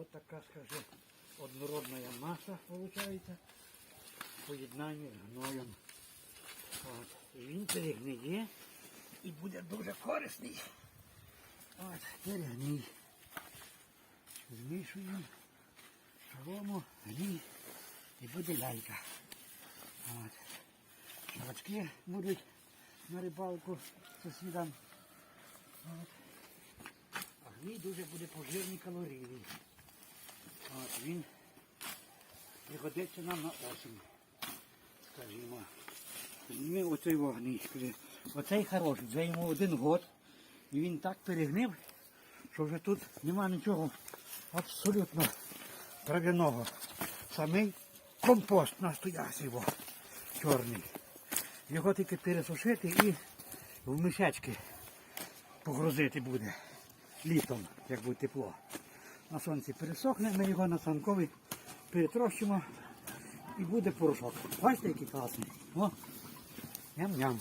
От така, скажи, однородна маса виходить. Поєднання з гноєм. Він перегниє і буде дуже корисний. От, перегній. Змішуємо солому, гній і буде лялька. От. Шарочки будуть на рибалку сусідам. От. А гній дуже буде пожирний калорійний. Він пригодиться нам на осінь, скажімо. Ми оцей вогний. Оцей хороший, вже йому один год. І він так перегнив, що вже тут нема нічого абсолютно трав'яного. Самий компост настоящий його, чорний. Його тільки пересушити і в мішечки погрузити буде літом, як буде тепло. На сонці пересохне, ми його на санковий перетрощимо і буде порошок. Бачите, який класний. О, ням-ням.